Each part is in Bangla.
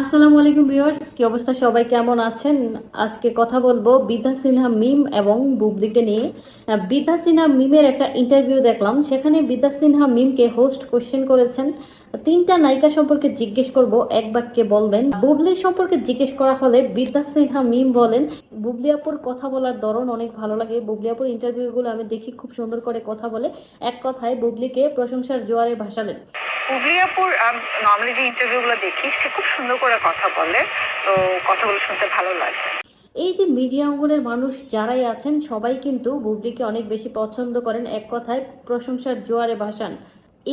আসসালামু আলাইকুম ভিউয়ার্স, কি অবস্থা? সবাই কেমন আছেন? আজকে কথা বলব বিদ্যা সিনহা মিম এবং বুবলিকে নিয়ে। বিদ্যা সিনহা মিমের একটা ইন্টারভিউ দেখলাম। সেখানে বিদ্যা সিনহা মিমকে হোস্ট কোশ্চেন করেছেন। তিনটা নায়িকা সম্পর্কে জিজ্ঞেস করব, এক বাক্যে বলবেন। বুবলির সম্পর্কে জিজ্ঞেস করা হলে বিদ্যা সিনহা মিম বলেন, বুবলি আপুর কথা বলার ধরন অনেক ভালো লাগে। বুবলি আপুর ইন্টারভিউগুলো আমি দেখি খুব সুন্দর করে কথা বলে। এক কথায় বুবলিকে প্রশংসার জোয়ারে ভাসালেন। পুবলিয়াপুর নর্মালি যে ইন্টারভিউগুলো দেখি, সে খুব সুন্দর করে কথা বলে, তো কথাগুলো শুনতে ভালো লাগে। এই যে মিডিয়া অঙ্গনের মানুষ যারাই আছেন, সবাই কিন্তু বুবলিকে অনেক বেশি পছন্দ করেন। এক কথায়, প্রশংসার জোয়ারে ভাসান।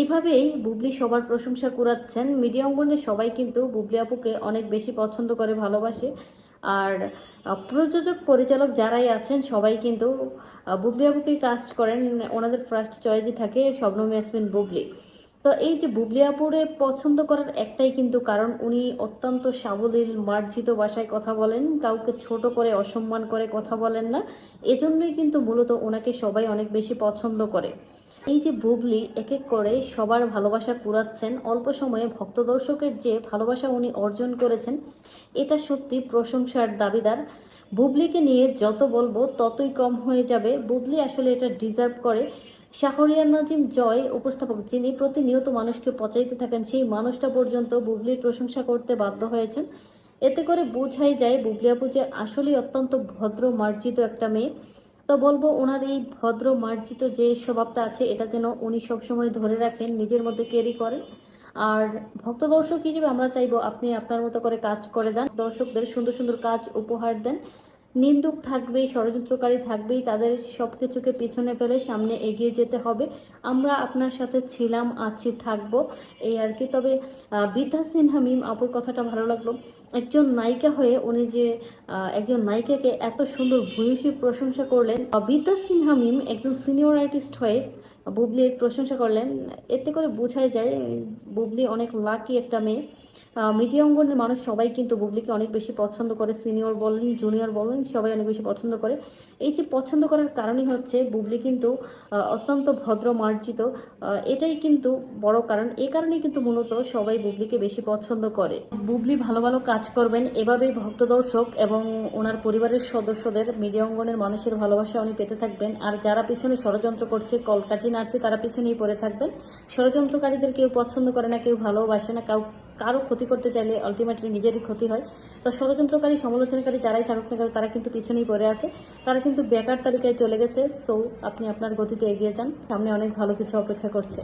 এভাবেই বুবলি সবার প্রশংসা কুড়াচ্ছেন। মিডিয়া অঙ্গনের সবাই কিন্তু বুবলি আপুকে অনেক বেশি পছন্দ করে, ভালোবাসে। আর প্রযোজক, পরিচালক যারাই আছেন, সবাই কিন্তু বুবলি আপুকেই কাস্ট করেন। ওনাদের ফার্স্ট চয়েসই থাকে শবনম ইয়াসমিন বুবলি। তো এই যে বুবলিয়াপুরে পছন্দ করার একটাই কিন্তু কারণ উনি অত্যন্ত সাবলীল, মার্জিত ভাষায় কথা বলেন, কাউকে ছোট করে অসম্মান করে কথা বলেন না। এজন্যই কিন্তু মূলত ওনাকে সবাই অনেক বেশি পছন্দ করে। এই যে বুবলি এক এক করে সবার ভালোবাসা কুড়াচ্ছেন, অল্প সময়ে ভক্ত দর্শকের যে ভালোবাসা উনি অর্জন করেছেন, এটা সত্যি প্রশংসার দাবিদার। বুবলিকে নিয়ে যত বলব ততই কম হয়ে যাবে। বুবলি আসলে এটা ডিজার্ভ করে। শাহরিয়ার নাজিম জয়, উপস্থাপক যিনি প্রতিনিয়ত মানুষকে পচাইতে থাকেন, সেই মানুষটা পর্যন্ত বুবলির প্রশংসা করতে বাধ্য হয়েছেন। এতে করে বোঝাই যায়, বুবলি আপু যে আসলেই অত্যন্ত ভদ্র, মার্জিত একটা মেয়ে। তো বলব, ওনার এই ভদ্র, মার্জিত যে স্বভাবটা আছে, এটা যেন উনি সবসময় ধরে রাখেন, নিজের মধ্যে ক্যারি করেন। আর ভক্ত দর্শক হিসেবে আমরা চাইব আপনি আপনার মতো করে কাজ করে দেন, দর্শকদের সুন্দর সুন্দর কাজ উপহার দেন। নিন্দুক থাকবেই, ষড়যন্ত্রকারী থাকবেই, তাদের সব কিছুকে পিছনে ফেলে সামনে এগিয়ে যেতে হবে। আমরা আপনার সাথে ছিলাম, আছি, থাকব, এই আর কি। তবে বিদ্যা সিনহা মিম আপুর কথাটা ভালো লাগল। একজন নায়িকা হয়ে উনি যে একজন নায়িকাকে এত সুন্দর ভূয়সী প্রশংসা করলেন বিদ্যা সিনহা মিম একজন সিনিয়র আর্টিস্ট হয়ে বুবলির প্রশংসা করলেন। এতে করে বোঝাই যায়, বুবলি অনেক লাকি একটা মেয়ে। মিডিয়া অঙ্গনের মানুষ সবাই কিন্তু বুবলিকে অনেক বেশি পছন্দ করে, সিনিয়র বলেন, জুনিয়র বলেন, সবাই অনেক বেশি পছন্দ করে। এই যে পছন্দ করার কারণই হচ্ছে বুবলি কিন্তু অত্যন্ত ভদ্র, মার্জিত। এটাই কিন্তু বড় কারণ। এই কারণেই কিন্তু মূলত সবাই বুবলিকে বেশি পছন্দ করে। বুবলি ভালো ভালো কাজ করবেন এভাবেই ভক্ত দর্শক এবং ওনার পরিবারের সদস্যদের মিডিয়া অঙ্গনের মানুষের ভালোবাসা উনি পেতে থাকবেন। আর যারা পিছনে ষড়যন্ত্র করছে, কলকাঠি নাড়ছে, তারা পিছনেই পড়ে থাকবেন। ষড়যন্ত্রকারীদের কেউ পছন্দ করে না, কেউ ভালোবাসে না, কাউ কারও ক্ষতি করতে চাইলে আলটিমেটলি নিজেরই ক্ষতি হয়। তো ষড়যন্ত্রকারী, সমালোচনাকারী যারাই থাকুক না কেন, তারা কিন্তু পিছনেই পড়ে আছে। তারা কিন্তু বেকার তালিকায় চলে গেছে। সো আপনি আপনার গতিতে এগিয়ে যান। সামনে অনেক ভালো কিছু অপেক্ষা করছে।